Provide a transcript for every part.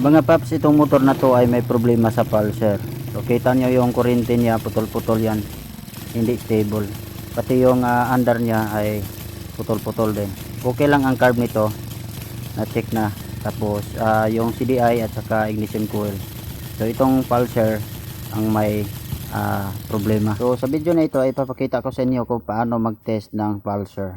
Mga paps, itong motor na to ay may problema sa pulser. So, kita nyo yung kurente niya, putol-putol yan. Hindi stable. Pati yung ah, under niya ay putol-putol din. Okay lang ang carb nito. Na-check na. Tapos, ah, yung CDI at saka ignition coil. So, itong pulser ang may ah, problema. So, sa video na ito ay ipapakita ko sa inyo kung paano mag-test ng pulser.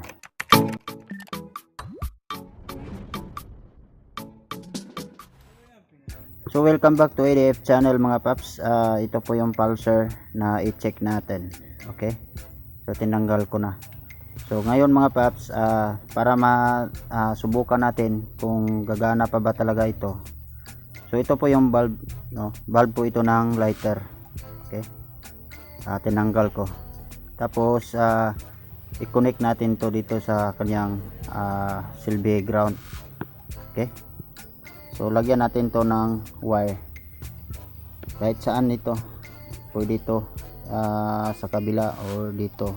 So welcome back to ADF channel mga paps. Ah, ito po yung pulser na i-check natin. Okay? So tinanggal ko na. So ngayon mga paps, ah, para masubukan natin kung gagana pa ba talaga ito. So ito po yung bulb, no? Bulb po ito ng lighter. Okay? Ah, tinanggal ko. Tapos ah, i-connect natin to dito sa kanyang ah, silbi ground. Okay? So lagyan natin to ng wire. Kahit saan ito. Pwede ito ah, sa kabila or dito.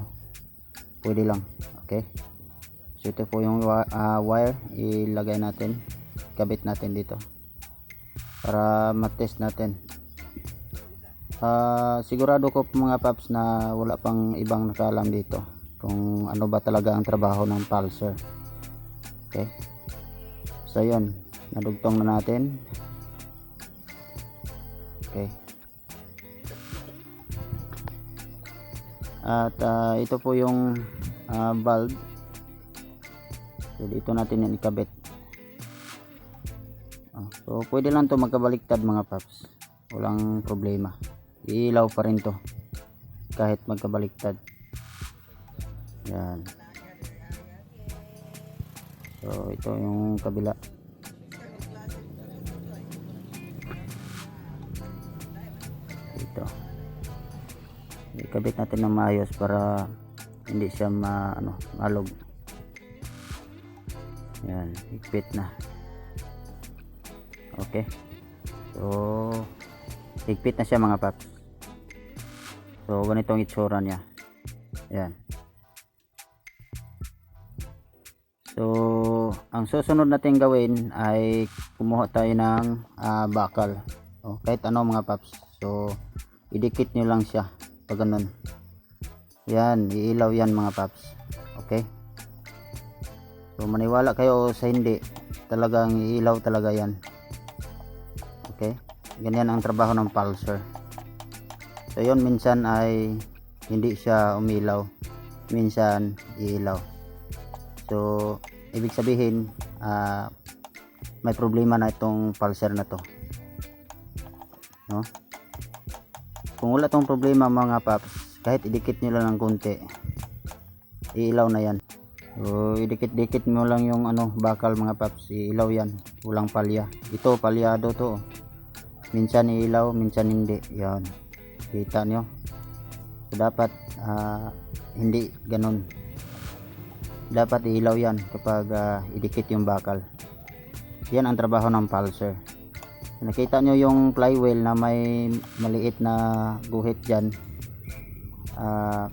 Pwede lang. Okay? So ito po yung ah, wire ilagay natin. Kabit natin dito. Para matest natin. Ah, sigurado ko mga paps na wala pang ibang nakaalam dito kung ano ba talaga ang trabaho ng pulser. Okay? So yun, nadugtong na natin. Okay. At ah, ito po yung ah, bulb. So dito natin yan ikabit. Ah, so pwede lang to magkabaliktad mga paps. Walang problema. Iilaw pa rin to. Kahit magkabaliktad. Yan. So ito yung kabila. Ikabit natin ng maayos para hindi siya ma ano, malog. Yan, ikbit na. Okay. So, higpit na siya mga paps. So, ganito ang itsura niya. Yan. So, ang susunod natin gawin ay kumuha tayo ng ah, bakal. O, kahit ano mga paps. So, idikit nyo lang siya. Pag ganun. Yan, iilaw yan mga paps. Okay? So, maniwala kayo sa hindi. Talagang iilaw talaga yan. Okay? Ganyan ang trabaho ng pulser. So, yun minsan ay hindi siya umilaw. Minsan, iilaw. So, ibig sabihin, ah, may problema na itong pulser na to. No? Kung wala tong problema mga paps, kahit idikit nyo lang ng konti, iilaw na yan. So, idikit-dikit mo lang yung ano, bakal mga paps, iilaw yan. Walang palya. Ito, palyado to. Minsan iilaw, minsan hindi. Yan. Kita nyo. So, dapat ah, hindi ganun dapat ilaw yan kapag ah, idikit yung bakal yan ang trabaho ng pulser nakita nyo yung flywheel na may maliit na guhit dyan Ah,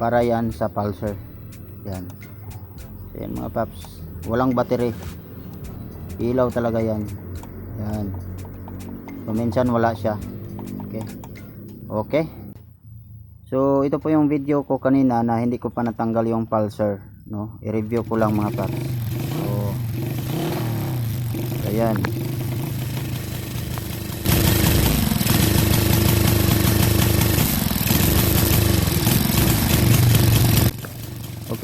para yan sa pulser. Yan. So yan mga paps. Walang battery. Ilaw talaga yan. Yan. So minsan wala siya. Okay. Okay. So ito po yung video ko kanina na hindi ko pa natanggal yung pulser, no? I-review ko lang mga paps. So ayan.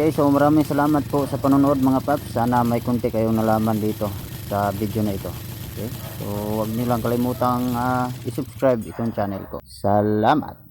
Okay, so maraming salamat po sa panonood mga paps. Sana may konti kayong nalaman dito sa video na ito. Okay? So, huwag niyo lang kalimutang ah, i-subscribe itong channel ko. Salamat!